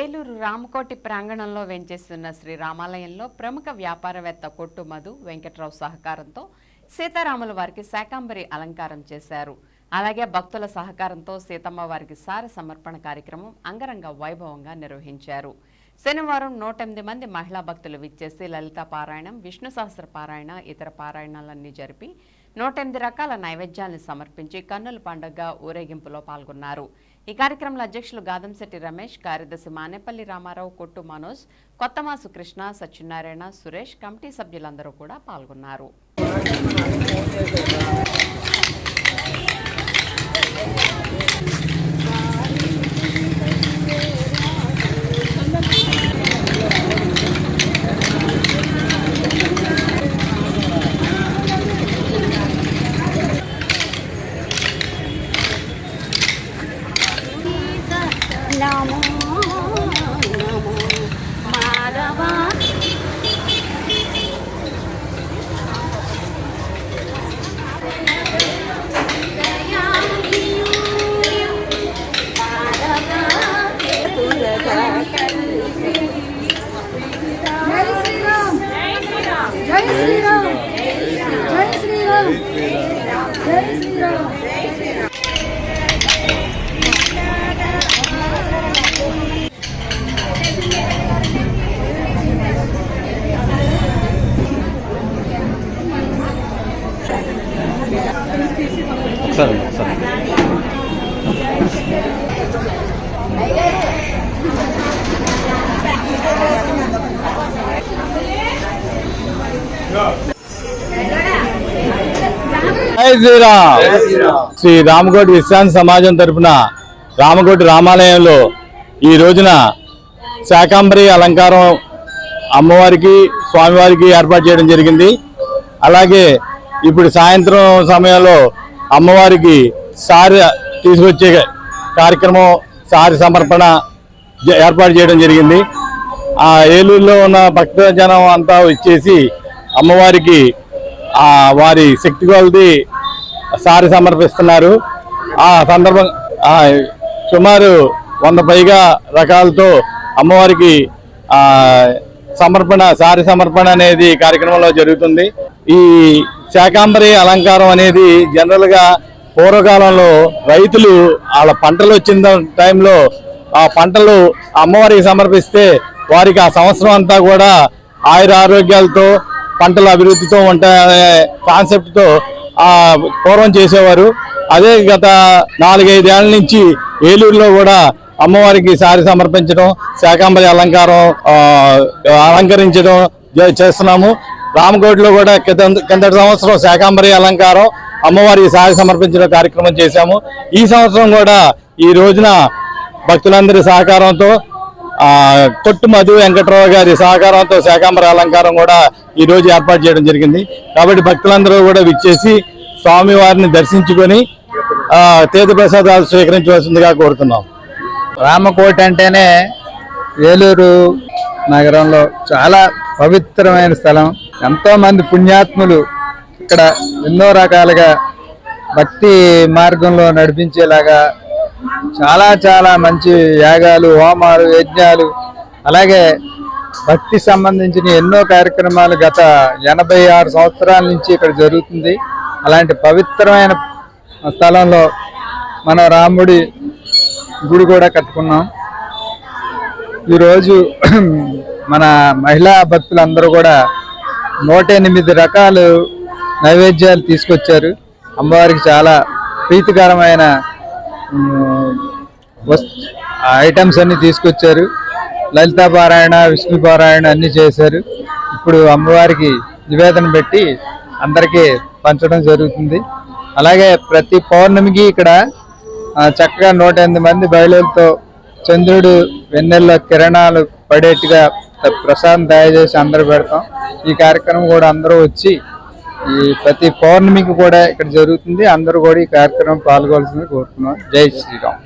ఏలూరు రామకోటి ప్రాంగణంలో వెంచేస్తున్న శ్రీ రామాలయంలో ప్రముఖ వ్యాపారవేత్త కొట్టు మధు వెంకట్రావు సహకారంతో సీతారాముల వారికి శాకాంబరి అలంకారం చేశారు. అలాగే భక్తుల సహకారంతో సీతమ్మ వారికి సార సమర్పణ కార్యక్రమం అంగరంగ వైభవంగా నిర్వహించారు. శనివారం నూట ఎనిమిది మంది మహిళా భక్తులు విచ్చేసి లలిత పారాయణం విష్ణు సహస్ర పారాయణ ఇతర పారాయణాలన్నీ జరిపి నూట ఎనిమిది రకాల నైవేద్యాలను సమర్పించి కన్నుల పండుగ ఊరేగింపులో పాల్గొన్నారు. ఈ కార్యక్రమంలో అధ్యక్షులు గాదంశెట్టి రమేష్ కార్యదర్శి మానేపల్లి రామారావు కొట్టు మనోజ్ కొత్తమాసు కృష్ణ సత్యనారాయణ సురేష్ కమిటీ సభ్యులందరూ కూడా పాల్గొన్నారు. జై శ్రీరామ్ జై శ్రీరామ్ జై శ్రీరామ్ ఒకసారి ఒకసారి శ్రీరామ్. శ్రీ రామకోటి విశ్రాంతి సమాజం తరపున రామకోటి రామాలయంలో ఈ రోజున శాకాంబరి అలంకారం అమ్మవారికి స్వామివారికి ఏర్పాటు చేయడం జరిగింది. అలాగే ఇప్పుడు సాయంత్రం సమయంలో అమ్మవారికి సారి తీసుకొచ్చే కార్యక్రమం సారి సమర్పణ ఏర్పాటు చేయడం జరిగింది. ఆ ఏలూరులో ఉన్న భక్తజనం అంతా వచ్చేసి అమ్మవారికి ఆ వారి శక్తి కొలది సారి సమర్పిస్తున్నారు. ఆ సందర్భం సుమారు వంద పైగా రకాలతో అమ్మవారికి సమర్పణ సారి సమర్పణ అనేది కార్యక్రమంలో జరుగుతుంది. ఈ శాకాంబరి అలంకారం అనేది జనరల్గా పూర్వకాలంలో రైతులు వాళ్ళ పంటలు వచ్చిన టైంలో ఆ పంటలు అమ్మవారికి సమర్పిస్తే వారికి ఆ సంవత్సరం అంతా కూడా ఆయుర ఆరోగ్యాలతో పంటల అభివృద్ధితో ఉంటాయనే కాన్సెప్ట్తో పూర్వం చేసేవారు. అదే గత నాలుగైదేళ్ళ నుంచి ఏలూరులో కూడా అమ్మవారికి సారి సమర్పించడం శాకాంబరి అలంకారం అలంకరించడం చేస్తున్నాము. రామకోటిలో కూడా కింద- కిందటి సంవత్సరం శాకాంబరి అలంకారం అమ్మవారికి సారి సమర్పించడం కార్యక్రమం చేశాము. ఈ సంవత్సరం కూడా ఈ రోజున భక్తులందరి సహకారంతో కొట్టు మధు వెంకట్రావు గారి సహకారంతో శాకాంబర అలంకారం కూడా ఈ రోజు ఏర్పాటు చేయడం జరిగింది. కాబట్టి భక్తులందరూ కూడా విచ్చేసి స్వామి వారిని దర్శించుకొని తీర్థప్రసాదాలు ప్రసాదాలు స్వీకరించవలసిందిగా కోరుతున్నాం. రామకోట అంటేనే ఏలూరు నగరంలో చాలా పవిత్రమైన స్థలం. ఎంతోమంది పుణ్యాత్ములు ఇక్కడ ఎన్నో రకాలుగా భక్తి మార్గంలో నడిపించేలాగా చాలా చాలా మంచి యాగాలు హోమాలు యజ్ఞాలు అలాగే భక్తి సంబంధించిన ఎన్నో కార్యక్రమాలు గత ఎనభై ఆరు సంవత్సరాల నుంచి ఇక్కడ జరుగుతుంది. అలాంటి పవిత్రమైన స్థలంలో మన రాముడి గుడి కూడా కట్టుకున్నాం. ఈరోజు మన మహిళా భక్తులందరూ కూడా నూట ఎనిమిది రకాలు నైవేద్యాలు తీసుకొచ్చారు. అమ్మవారికి చాలా ప్రీతికరమైన ఐటమ్స్ అన్ని తీసుకొచ్చారు. లలితాపారాయణ విష్ణు పారాయణ అన్ని చేశారు. ఇప్పుడు అమ్మవారికి నివేదన పెట్టి అందరికీ పంచడం జరుగుతుంది. అలాగే ప్రతి పౌర్ణమికి ఇక్కడ చక్కగా నూట ఎనిమిది మంది బయలులతో చంద్రుడు వెన్నెల్లో కిరణాలు పడేట్టుగా ప్రసాదం తయారు చేసి అందరూ పెడతాం. ఈ కార్యక్రమం కూడా అందరూ వచ్చి ఈ ప్రతి పౌర్ణమికి కూడా ఇక్కడ జరుగుతుంది. అందరూ కూడా ఈ కార్యక్రమం పాల్గొవాల్సింది కోరుతున్నాం. జై శ్రీరామ్.